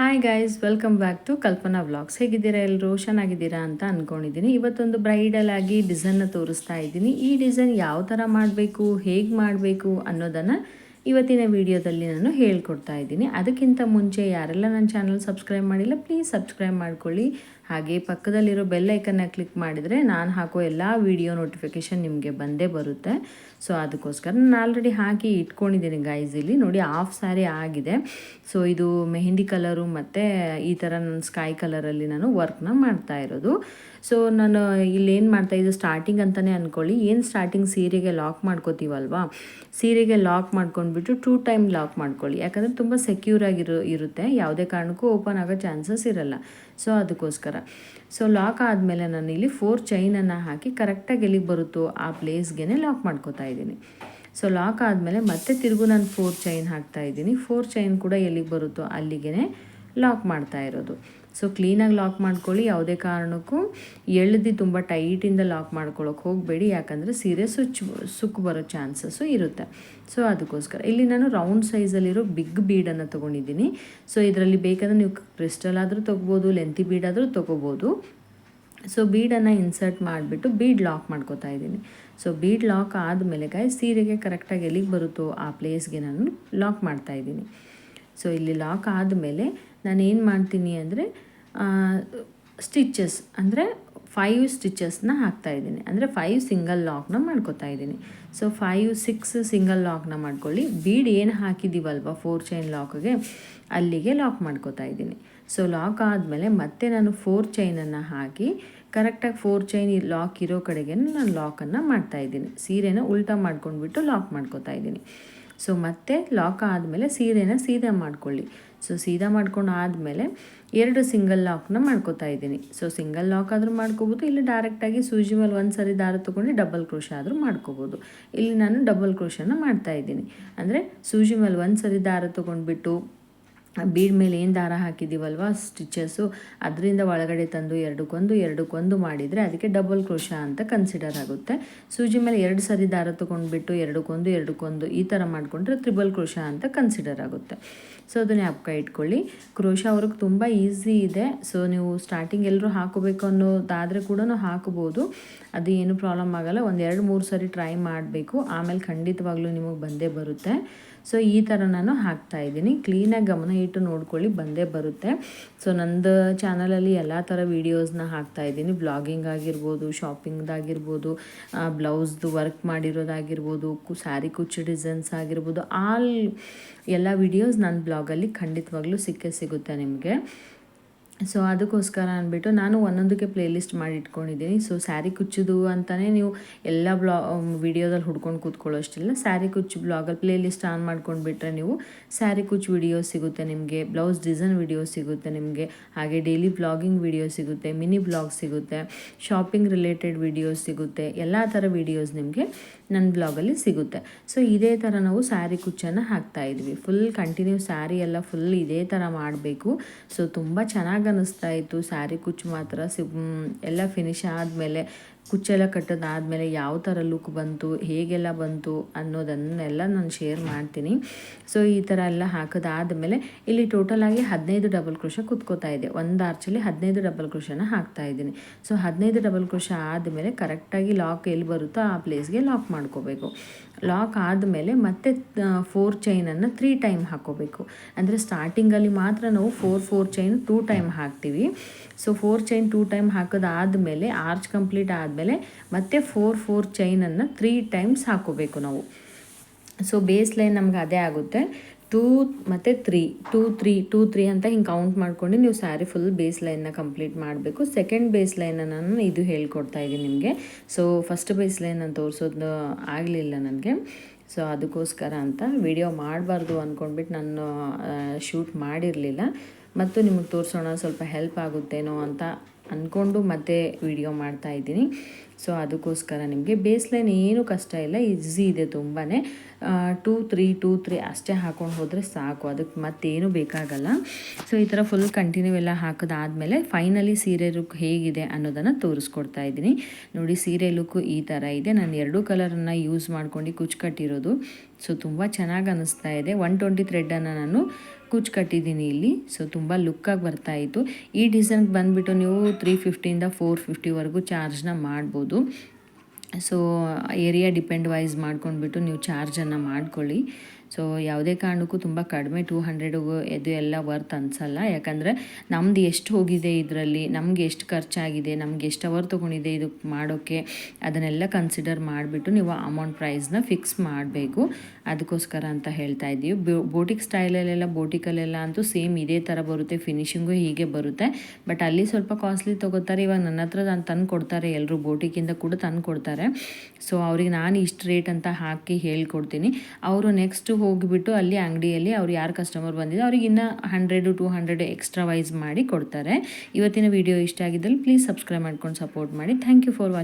Hi guys welcome back to Kalpana vlogs ಹೇಗಿದ್ದೀರಾ ಎಲ್ಲರೂ ಚೆನ್ನಾಗಿದ್ದೀರಾ ಅಂತ ಅಂದ್ಕೊಂಡಿದ್ದೀನಿ ಇವತ್ತೊಂದು ಬ್ರೈಡಲ್ ಆಗಿ ಡಿಸೈನ್ನ ತೋರಿಸ್ತಾ ಇದ್ದೀನಿ. ಈ ಡಿಸೈನ್ ಯಾವ ಥರ ಮಾಡಬೇಕು, ಹೇಗೆ ಮಾಡಬೇಕು ಅನ್ನೋದನ್ನು ಇವತ್ತಿನ ವಿಡಿಯೋದಲ್ಲಿ ನಾನು ಹೇಳ್ಕೊಡ್ತಾ ಇದ್ದೀನಿ. ಅದಕ್ಕಿಂತ ಮುಂಚೆ ಯಾರೆಲ್ಲ ನನ್ನ ಚಾನಲ್ ಸಬ್ಸ್ಕ್ರೈಬ್ ಮಾಡಿಲ್ಲ ಪ್ಲೀಸ್ ಸಬ್ಸ್ಕ್ರೈಬ್ ಮಾಡ್ಕೊಳ್ಳಿ. ಹಾಗೆ ಪಕ್ಕದಲ್ಲಿರೋ ಬೆಲ್ ಐಕನ್ನ ಕ್ಲಿಕ್ ಮಾಡಿದರೆ ನಾನು ಹಾಕೋ ಎಲ್ಲ ವಿಡಿಯೋ ನೋಟಿಫಿಕೇಷನ್ ನಿಮಗೆ ಬಂದೇ ಬರುತ್ತೆ. ಸೊ ಅದಕ್ಕೋಸ್ಕರ ನಾನು ಆಲ್ರೆಡಿ ಹಾಕಿ ಇಟ್ಕೊಂಡಿದ್ದೀನಿ ಗೈಸ್ ಇಲ್ಲಿ. ನೋಡಿ ಆಫ್ ಸ್ಯಾರಿ ಆಗಿದೆ. ಸೊ ಇದು ಮೆಹಂದಿ ಕಲರು ಮತ್ತು ಈ ಥರ ನನ್ನ ಸ್ಕೈ ಕಲರಲ್ಲಿ ನಾನು ವರ್ಕ್ನ ಮಾಡ್ತಾ ಇರೋದು. ಸೊ ನಾನು ಇಲ್ಲಿ ಏನು ಮಾಡ್ತಾ ಇದ್ದು ಸ್ಟಾರ್ಟಿಂಗ್ ಅಂತಲೇ ಅಂದ್ಕೊಳ್ಳಿ ಏನು ಸ್ಟಾರ್ಟಿಂಗ್ ಸೀರೆಗೆ ಲಾಕ್ ಮಾಡ್ಕೋತೀವಲ್ವಾ? ಸೀರೆಗೆ ಲಾಕ್ ಮಾಡ್ಕೊಂಡ್ಬಿಟ್ಟು ಟೂ ಟೈಮ್ ಲಾಕ್ ಮಾಡ್ಕೊಳ್ಳಿ. ಯಾಕಂದರೆ ತುಂಬ ಸೆಕ್ಯೂರ್ ಆಗಿರೋ ಇರುತ್ತೆ. ಯಾವುದೇ ಕಾರಣಕ್ಕೂ ಓಪನ್ ಆಗೋ ಚಾನ್ಸಸ್ ಇರಲ್ಲ. ಸೊ ಅದಕ್ಕೋಸ್ಕರ. ಸೊ ಲಾಕ್ ಆದಮೇಲೆ ನಾನು ಇಲ್ಲಿ ಫೋರ್ ಚೈನನ್ನು ಹಾಕಿ ಕರೆಕ್ಟಾಗಿ ಎಲ್ಲಿಗೆ ಬರುತ್ತೋ ಆ ಪ್ಲೇಸ್ಗೆ ಲಾಕ್ ಮಾಡ್ಕೋತಾ ಇದ್ದೀನಿ. ಸೊ ಲಾಕ್ ಆದಮೇಲೆ ಮತ್ತೆ ತಿರುಗು ನಾನು ಫೋರ್ ಚೈನ್ ಹಾಕ್ತಾ ಇದ್ದೀನಿ. ಫೋರ್ ಚೈನ್ ಕೂಡ ಎಲ್ಲಿಗೆ ಬರುತ್ತೋ ಅಲ್ಲಿಗೆ ಲಾಕ್ ಮಾಡ್ತಾ ಇರೋದು. ಸೊ ಕ್ಲೀನಾಗಿ ಲಾಕ್ ಮಾಡ್ಕೊಳ್ಳಿ. ಯಾವುದೇ ಕಾರಣಕ್ಕೂ ಎಳ್ದು ತುಂಬ ಟೈಟಿಂದ ಲಾಕ್ ಮಾಡ್ಕೊಳ್ಳೋಕೆ ಹೋಗಬೇಡಿ. ಯಾಕಂದರೆ ಸೀರೆ ಸುಚ್ ಸುಕ್ಕು ಬರೋ ಚಾನ್ಸಸ್ಸು ಇರುತ್ತೆ. ಸೊ ಅದಕ್ಕೋಸ್ಕರ. ಇಲ್ಲಿ ನಾನು ರೌಂಡ್ ಸೈಜಲ್ಲಿರೋ ಬಿಗ್ ಬೀಡನ್ನು ತೊಗೊಂಡಿದ್ದೀನಿ. ಸೊ ಇದರಲ್ಲಿ ಬೇಕಾದರೆ ನೀವು ಕ್ರಿಸ್ಟಲ್ ಆದರೂ ತೊಗೋಬೋದು ಲೆಂತಿ ಬೀಡ್ ಆದರೂ ತೊಗೋಬೋದು. ಸೊ ಬೀಡನ್ನು ಇನ್ಸರ್ಟ್ ಮಾಡಿಬಿಟ್ಟು ಬೀಡ್ ಲಾಕ್ ಮಾಡ್ಕೋತಾ ಇದ್ದೀನಿ. ಸೊ ಬೀಡ್ ಲಾಕ್ ಆದಮೇಲೆ ಗಾಯ ಸೀರೆಗೆ ಕರೆಕ್ಟಾಗಿ ಎಲ್ಲಿಗೆ ಬರುತ್ತೋ ಆ ಪ್ಲೇಸ್ಗೆ ನಾನು ಲಾಕ್ ಮಾಡ್ತಾ ಇದ್ದೀನಿ. ಸೊ ಇಲ್ಲಿ ಲಾಕ್ ಆದಮೇಲೆ ನಾನು ಏನು ಮಾಡ್ತೀನಿ ಅಂದರೆ ಸ್ಟಿಚಸ್ ಅಂದರೆ ಫೈವ್ ಸ್ಟಿಚಸ್ನ ಹಾಕ್ತಾ ಇದ್ದೀನಿ. ಅಂದರೆ ಫೈವ್ ಸಿಂಗಲ್ ಲಾಕ್ನ ಮಾಡ್ಕೋತಾ ಇದ್ದೀನಿ. ಸೊ ಫೈವ್ ಸಿಕ್ಸ್ ಸಿಂಗಲ್ ಲಾಕ್ನ ಮಾಡ್ಕೊಳ್ಳಿ. ಬೀಡ್ ಏನು ಹಾಕಿದ್ದೀವಲ್ವ ಫೋರ್ ಚೈನ್ ಲಾಕ್ಗೆ ಅಲ್ಲಿಗೆ ಲಾಕ್ ಮಾಡ್ಕೋತಾ ಇದ್ದೀನಿ. ಸೊ ಲಾಕ್ ಆದಮೇಲೆ ಮತ್ತೆ ನಾನು ಫೋರ್ ಚೈನನ್ನು ಹಾಕಿ ಕರೆಕ್ಟಾಗಿ ಫೋರ್ ಚೈನ್ ಲಾಕ್ ಇರೋ ಕಡೆಗೆ ನಾನು ಲಾಕನ್ನು ಮಾಡ್ತಾಯಿದ್ದೀನಿ ಸೀರೆನ ಉಲ್ಟಾ ಮಾಡ್ಕೊಂಡ್ಬಿಟ್ಟು ಲಾಕ್ ಮಾಡ್ಕೋತಾ ಇದ್ದೀನಿ. ಸೊ ಮತ್ತೆ ಲಾಕ್ ಆದಮೇಲೆ ಸೀರೆನ ಸೀದಾ ಮಾಡ್ಕೊಳ್ಳಿ. ಸೊ ಸೀದಾ ಮಾಡ್ಕೊಂಡು ಆದಮೇಲೆ ಎರಡು ಸಿಂಗಲ್ ಲಾಕ್ನ ಮಾಡ್ಕೋತಾ ಇದ್ದೀನಿ. ಸೊ ಸಿಂಗಲ್ ಲಾಕ್ ಆದರೂ ಮಾಡ್ಕೋಬೋದು, ಇಲ್ಲ ಡೈರೆಕ್ಟಾಗಿ ಸೂಜಿ ಮೇಲೆ ಒಂದು ಸರಿ ದಾರ ತೊಗೊಂಡು ಡಬಲ್ ಕ್ರೋಶ ಆದರೂ ಮಾಡ್ಕೋಬೋದು. ಇಲ್ಲಿ ನಾನು ಡಬಲ್ ಕ್ರೋಶನ ಮಾಡ್ತಾ ಇದ್ದೀನಿ. ಅಂದರೆ ಸೂಜಿ ಮೇಲೆ ಒಂದು ಸರಿ ದಾರ ತೊಗೊಂಡ್ಬಿಟ್ಟು ಬೀಡ್ ಮೇಲೆ ಏನು ದಾರ ಹಾಕಿದ್ದೀವಲ್ವ ಸ್ಟಿಚಸ್ಸು ಅದರಿಂದ ಒಳಗಡೆ ತಂದು ಎರಡಕ್ಕೊಂದು ಎರಡಕ್ಕೊಂದು ಮಾಡಿದರೆ ಅದಕ್ಕೆ ಡಬಲ್ ಕ್ರೋಶ ಅಂತ ಕನ್ಸಿಡರ್ ಆಗುತ್ತೆ. ಸೂಜಿ ಮೇಲೆ ಎರಡು ಸರಿ ದಾರ ತೊಗೊಂಡ್ಬಿಟ್ಟು ಎರಡಕ್ಕೊಂದು ಎರಡಕ್ಕೊಂದು ಈ ಥರ ಮಾಡಿಕೊಂಡ್ರೆ ತ್ರಿಬಲ್ ಕ್ರೋಶ ಅಂತ ಕನ್ಸಿಡರ್ ಆಗುತ್ತೆ. ಸೊ ಅದನ್ನ ಅಪ್ಕ ಇಟ್ಕೊಳ್ಳಿ. ಕ್ರೋಶ ಅವ್ರಿಗೆ ತುಂಬ ಈಸಿ ಇದೆ. ಸೊ ನೀವು ಸ್ಟಾರ್ಟಿಂಗ್ ಎಲ್ಲರೂ ಹಾಕೋಬೇಕು ಅನ್ನೋದಾದರೆ ಕೂಡ ಹಾಕೋಬೋದು. ಅದು ಏನು ಪ್ರಾಬ್ಲಮ್ ಆಗೋಲ್ಲ. ಒಂದು ಎರಡು, ಮೂರು ಸರಿ ಟ್ರೈ ಮಾಡಬೇಕು. ಆಮೇಲೆ ಖಂಡಿತವಾಗ್ಲೂ ನಿಮಗೆ ಬಂದೇ ಬರುತ್ತೆ. ಸೊ ಈ ಥರ ನಾನು ಹಾಕ್ತಾ ಇದ್ದೀನಿ. ಕ್ಲೀನಾಗಿ ಗಮನ ಇಟ್ಟು ನೋಡ್ಕೊಳ್ಳಿ, ಬಂದೇ ಬರುತ್ತೆ. ಸೊ ನಂದು ಚಾನಲಲ್ಲಿ ಎಲ್ಲ ಥರ ವೀಡಿಯೋಸ್ನ ಹಾಕ್ತಾ ಇದ್ದೀನಿ. ಬ್ಲಾಗಿಂಗ್ ಆಗಿರ್ಬೋದು ಶಾಪಿಂಗ್ದಾಗಿರ್ಬೋದು ಬ್ಲೌಸ್ದು ವರ್ಕ್ ಮಾಡಿರೋದಾಗಿರ್ಬೋದು, ಕು ಸ್ಯಾರಿ ಕುಚ್ಚು ಡಿಸೈನ್ಸ್ ಆಗಿರ್ಬೋದು ಆಲ್ ಎಲ್ಲ ವೀಡಿಯೋಸ್ ನನ್ನ ಬ್ಲಾಗಲ್ಲಿ ಖಂಡಿತವಾಗ್ಲೂ ಸಿಕ್ಕೇ ಸಿಗುತ್ತೆ ನಿಮಗೆ. ಸೊ ಅದಕ್ಕೋಸ್ಕರ ಅಂದ್ಬಿಟ್ಟು ನಾನು ಒಂದೊಂದಕ್ಕೆ ಪ್ಲೇಲಿಸ್ಟ್ ಮಾಡಿ ಇಟ್ಕೊಂಡಿದ್ದೀನಿ ಸೊ ಸ್ಯಾರಿ ಕುಚ್ಚೋದು ಅಂತಲೇ ನೀವು ಎಲ್ಲ ಬ್ಲಾ ವಿಡಿಯೋದಲ್ಲಿ ಹುಡ್ಕೊಂಡು ಕೂತ್ಕೊಳ್ಳೋಷ್ಟಿಲ್ಲ. ಸ್ಯಾರಿ ಕುಚ್ಚು ಬ್ಲಾಗಲ್ಲಿ ಪ್ಲೇಲಿಸ್ಟ್ ಆನ್ ಮಾಡ್ಕೊಂಡ್ಬಿಟ್ರೆ ನೀವು ಸ್ಯಾರಿ ಕುಚ್ಚು ವಿಡಿಯೋ ಸಿಗುತ್ತೆ ನಿಮಗೆ ಬ್ಲೌಸ್ ಡಿಸೈನ್ ವಿಡಿಯೋ ಸಿಗುತ್ತೆ ನಿಮಗೆ, ಹಾಗೆ ಡೈಲಿ ಬ್ಲಾಗಿಂಗ್ ವಿಡಿಯೋ ಸಿಗುತ್ತೆ ಮಿನಿ ಬ್ಲಾಗ್ ಸಿಗುತ್ತೆ ಶಾಪಿಂಗ್ ರಿಲೇಟೆಡ್ ವಿಡಿಯೋಸ್ ಸಿಗುತ್ತೆ, ಎಲ್ಲ ಥರ ವಿಡಿಯೋಸ್ ನಿಮಗೆ ನನ್ನ ಬ್ಲಾಗಲ್ಲಿ ಸಿಗುತ್ತೆ. ಸೊ ಇದೇ ಥರ ನಾವು ಸ್ಯಾರಿ ಕುಚ್ಚನ್ನು ಹಾಕ್ತಾ ಇದ್ವಿ. ಫುಲ್ ಕಂಟಿನ್ಯೂ ಸ್ಯಾರಿ ಎಲ್ಲ ಫುಲ್ ಇದೇ ಥರ ಮಾಡಬೇಕು. ಸೊ ತುಂಬ ಚೆನ್ನಾಗಿ ಅನ್ನಿಸ್ತಾ ಇತ್ತು ಸ್ಯಾರಿ ಕುಚ್ಚು ಮಾತ್ರ ಸಿ ಎಲ್ಲ ಫಿನಿಶ್ ಆದಮೇಲೆ ಕುಚ್ಚೆಲ್ಲ ಕಟ್ಟೋದಾದಮೇಲೆ ಯಾವ ಥರ ಲುಕ್ ಬಂತು, ಹೇಗೆಲ್ಲ ಬಂತು ಅನ್ನೋದನ್ನೆಲ್ಲ ನಾನು ಶೇರ್ ಮಾಡ್ತೀನಿ. ಸೊ ಈ ಥರ ಎಲ್ಲ ಹಾಕೋದಾದಮೇಲೆ ಇಲ್ಲಿ ಟೋಟಲಾಗಿ ಹದಿನೈದು ಡಬಲ್ ಕ್ರೋಶ ಕುತ್ಕೋತಾ ಇದೆ ಒಂದು ಆರ್ಚಲ್ಲಿ ಹದಿನೈದು ಡಬಲ್ ಕ್ರೋಶನ ಹಾಕ್ತಾ ಇದ್ದೀನಿ. ಸೊ ಹದಿನೈದು ಡಬಲ್ ಕ್ರೋಶ ಆದಮೇಲೆ ಕರೆಕ್ಟಾಗಿ ಲಾಕ್ ಎಲ್ಲಿ ಬರುತ್ತೋ ಆ ಪ್ಲೇಸ್ಗೆ ಲಾಕ್ ಮಾಡ್ಕೋಬೇಕು. ಲಾಕ್ ಆದಮೇಲೆ ಮತ್ತೆ ಫೋರ್ ಚೈನನ್ನು ತ್ರೀ ಟೈಮ್ ಹಾಕೋಬೇಕು. ಅಂದರೆ ಸ್ಟಾರ್ಟಿಂಗಲ್ಲಿ ಮಾತ್ರ ನಾವು four four chain two time ಹಾಕ್ತೀವಿ. So four chain two time ಹಾಕೋದಾದಮೇಲೆ arch complete ಆದಮೇಲೆ ಮತ್ತೆ ಫೋರ್ ಫೋರ್ ಚೈನನ್ನು ತ್ರೀ ಟೈಮ್ಸ್ ಹಾಕೋಬೇಕು ನಾವು. ಸೊ ಬೇಸ್ ಲೈನ್ ನಮ್ಗೆ ಅದೇ ಆಗುತ್ತೆ. ಟೂ ಮತ್ತು three two three two three ಅಂತ ಹಿಂಗೆ ಕೌಂಟ್ ಮಾಡ್ಕೊಂಡು ನೀವು ಸ್ಯಾರಿ ಫುಲ್ ಬೇಸ್ ಲೈನ್ನ ಕಂಪ್ಲೀಟ್ ಮಾಡಬೇಕು. ಸೆಕೆಂಡ್ ಬೇಸ್ ಲೈನನ್ನು ನಾನು ಇದು ಹೇಳ್ಕೊಡ್ತಾ ಇದ್ದೀನಿ ನಿಮಗೆ. ಸೊ ಫಸ್ಟ್ ಬೇಸ್ ಲೈನ್ ನಾನು ತೋರಿಸೋದು ಆಗಲಿಲ್ಲ ನನಗೆ. ಸೊ ಅದಕ್ಕೋಸ್ಕರ ಅಂತ ವಿಡಿಯೋ ಮಾಡಬಾರ್ದು ಅಂದ್ಕೊಂಡ್ಬಿಟ್ಟು ನಾನು ಶೂಟ್ ಮಾಡಿರಲಿಲ್ಲ. ಮತ್ತು ನಿಮಗೆ ತೋರಿಸೋಣ ಸ್ವಲ್ಪ ಹೆಲ್ಪ್ ಆಗುತ್ತೇನೋ ಅಂತ ಅಂದ್ಕೊಂಡು ಮತ್ತೆ ವಿಡಿಯೋ ಮಾಡ್ತಾ ಇದ್ದೀನಿ. ಸೊ ಅದಕ್ಕೋಸ್ಕರ ನಿಮಗೆ ಬೇಸ್ ಲೈನ್ ಏನು ಕಷ್ಟ ಇಲ್ಲ ಈಸಿ ಇದೆ ತುಂಬಾ ಟೂ ತ್ರೀ ಟೂ ತ್ರೀ ಅಷ್ಟೇ ಹಾಕೊಂಡು ಹೋದರೆ ಸಾಕು. ಅದಕ್ಕೆ ಮತ್ತೇನು ಬೇಕಾಗಲ್ಲ. ಸೊ ಈ ಥರ ಫುಲ್ ಕಂಟಿನ್ಯೂ ಎಲ್ಲ ಹಾಕೋದಾದಮೇಲೆ ಫೈನಲಿ ಸೀರೆ ಲುಕ್ ಹೇಗಿದೆ ಅನ್ನೋದನ್ನು ತೋರಿಸ್ಕೊಡ್ತಾ ಇದ್ದೀನಿ. ನೋಡಿ, ಸೀರೆ ಲುಕ್ಕು ಈ ಥರ ಇದೆ. ನಾನು ಎರಡೂ ಕಲರನ್ನು ಯೂಸ್ ಮಾಡ್ಕೊಂಡು ಕುಚ್ಚು ಕಟ್ಟಿರೋದು ಸೊ ತುಂಬ ಚೆನ್ನಾಗಿ ಅನ್ನಿಸ್ತಾ ಇದೆ. ಒನ್ ಟ್ವೆಂಟಿ ಥ್ರೆಡ್ಡನ್ನು ನಾನು ಕುಚ್ಚು ಕಟ್ಟಿದ್ದೀನಿ ಇಲ್ಲಿ. ಸೊ ತುಂಬ ಲುಕ್ಕಾಗಿ ಬರ್ತಾ ಇತ್ತು. ಈ ಡಿಸೈನ್ಗೆ ಬಂದುಬಿಟ್ಟು ನೀವು ತ್ರೀ ಫಿಫ್ಟಿಯಿಂದ ಫೋರ್ ಫಿಫ್ಟಿವರೆಗೂ ಚಾರ್ಜ್ನ ಮಾಡ್ಬೋದು. ಸೊ ಏರಿಯಾ ಡಿಪೆಂಡ್ ವೈಸ್ ಮಾಡ್ಕೊಂಡ್ಬಿಟ್ಟು ನೀವು ಚಾರ್ಜನ್ನು ಮಾಡ್ಕೊಳ್ಳಿ. ಸೊ ಯಾವುದೇ ಕಾರಣಕ್ಕೂ ತುಂಬ ಕಡಿಮೆ ಟೂ ಹಂಡ್ರೆಡಿಗೂ ಇದು ಎಲ್ಲ ವರ್ತ್ ಅನ್ಸಲ್ಲ. ಯಾಕಂದರೆ ನಮ್ದು ಎಷ್ಟು ಹೋಗಿದೆ ಇದರಲ್ಲಿ, ನಮ್ಗೆ ಎಷ್ಟು ಖರ್ಚಾಗಿದೆ, ನಮ್ಗೆ ಎಷ್ಟು ಅವರ್ ತೊಗೊಂಡಿದೆ ಇದು ಮಾಡೋಕ್ಕೆ ಅದನ್ನೆಲ್ಲ ಕನ್ಸಿಡರ್ ಮಾಡಿಬಿಟ್ಟು ನೀವು ಅಮೌಂಟ್ ಪ್ರೈಸ್ನ ಫಿಕ್ಸ್ ಮಾಡಬೇಕು. ಅದಕ್ಕೋಸ್ಕರ ಅಂತ ಹೇಳ್ತಾ ಇದ್ದೀವಿ. ಬೋಟಿಕ್ ಸ್ಟೈಲಲ್ಲೆಲ್ಲ ಬೋಟಿಕಲ್ಲೆಲ್ಲ ಅಂತೂ ಸೇಮ್ ಇದೇ ಥರ ಬರುತ್ತೆ. ಫಿನಿಷಿಂಗು ಹೀಗೆ ಬರುತ್ತೆ. ಬಟ್ ಅಲ್ಲಿ ಸ್ವಲ್ಪ ಕಾಸ್ಟ್ಲಿ ತೊಗೋತಾರೆ. ಇವಾಗ ನನ್ನ ಹತ್ರ ನಾನು ತಂದು ಕೊಡ್ತಾರೆ ಎಲ್ಲರೂ ಬೋಟಿಕಿಂದ ಕೂಡ ತಂದು ಕೊಡ್ತಾರೆ ಸೊ ಅವ್ರಿಗೆ ನಾನು ಇಷ್ಟು ರೇಟ್ ಅಂತ ಹಾಕಿ ಹೇಳ್ಕೊಡ್ತೀನಿ. ಅವರು ನೆಕ್ಸ್ಟ್ ಹೋಗಿಬಿಟ್ಟು ಅಲ್ಲಿ ಅಂಗಡಿಯಲ್ಲಿ ಅವ್ರು ಯಾರು ಕಸ್ಟಮರ್ ಬಂದಿದೆ ಅವ್ರಿಗೆ ಇನ್ನೂ ಹಂಡ್ರೆಡು ಟು ಹಂಡ್ರೆಡ್ ಎಕ್ಸ್ಟ್ರಾ ವೈಸ್ ಮಾಡಿ ಕೊಡ್ತಾರೆ. ಇವತ್ತಿನ ವಿಡಿಯೋ ಇಷ್ಟ ಆಗಿದ್ದಲ್ಲಿ ಪ್ಲೀಸ್ ಸಬ್ಸ್ಕ್ರೈಬ್ ಮಾಡ್ಕೊಂಡು ಸಪೋರ್ಟ್ ಮಾಡಿ. Thank you for watching